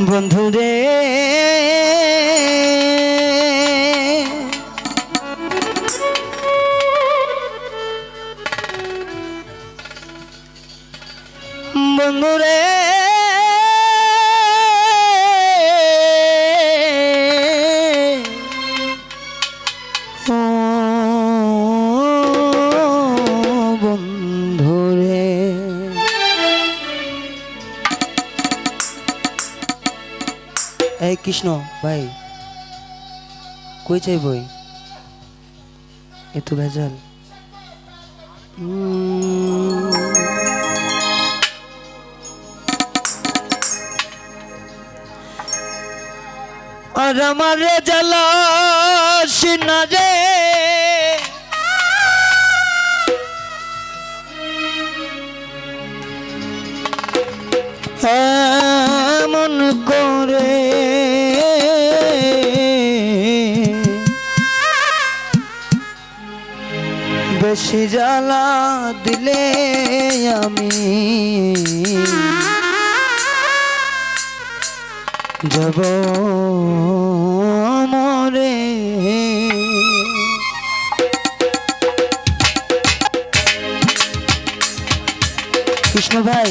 বন্ধুরে। বন্ধুরে কৃষ্ণ ভাই কই চাই বই? এত ভেজাল। আর আমার জ্বালা সিনা রে এমন করে বেশি জ্বালা দিলে আমি। যাব মরে। কৃষ্ণ ভাই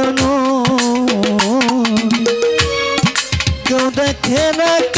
অনু কেউ দেখে না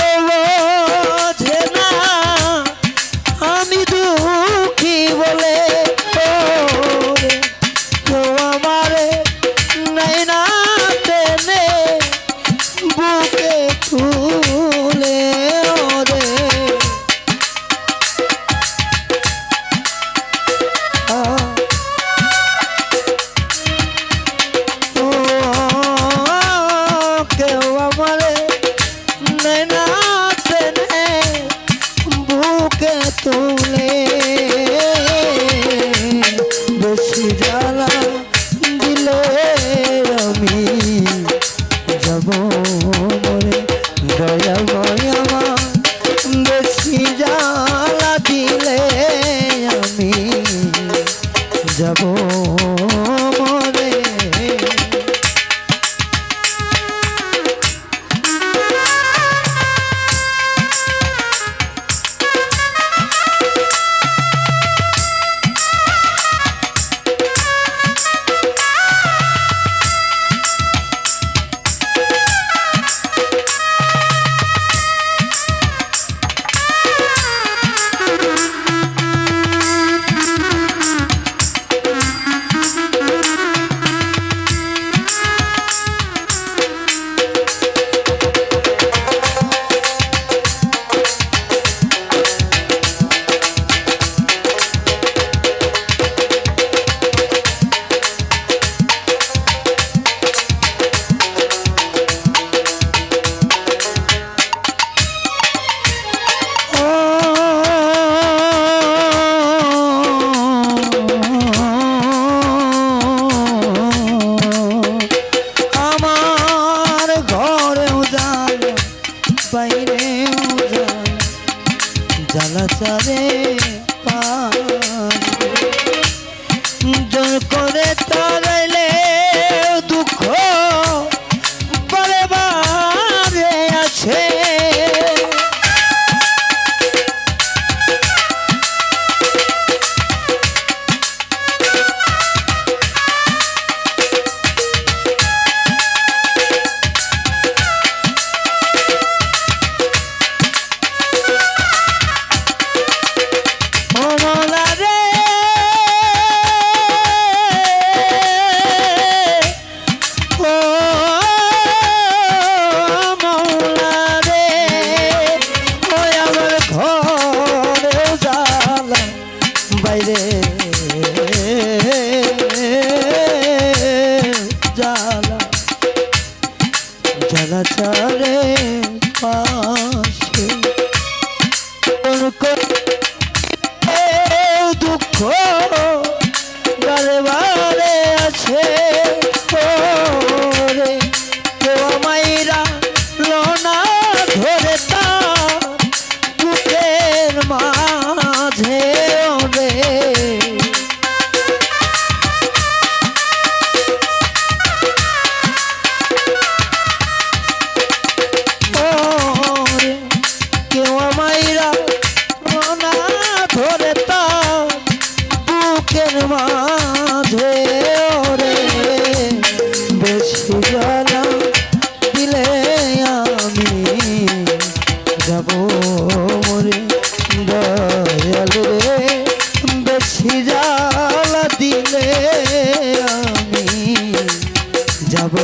যাব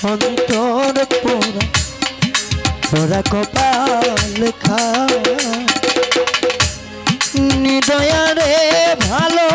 আমি তোর পোড়া পোড়া কপাল খা নিদয়া ভালো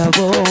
double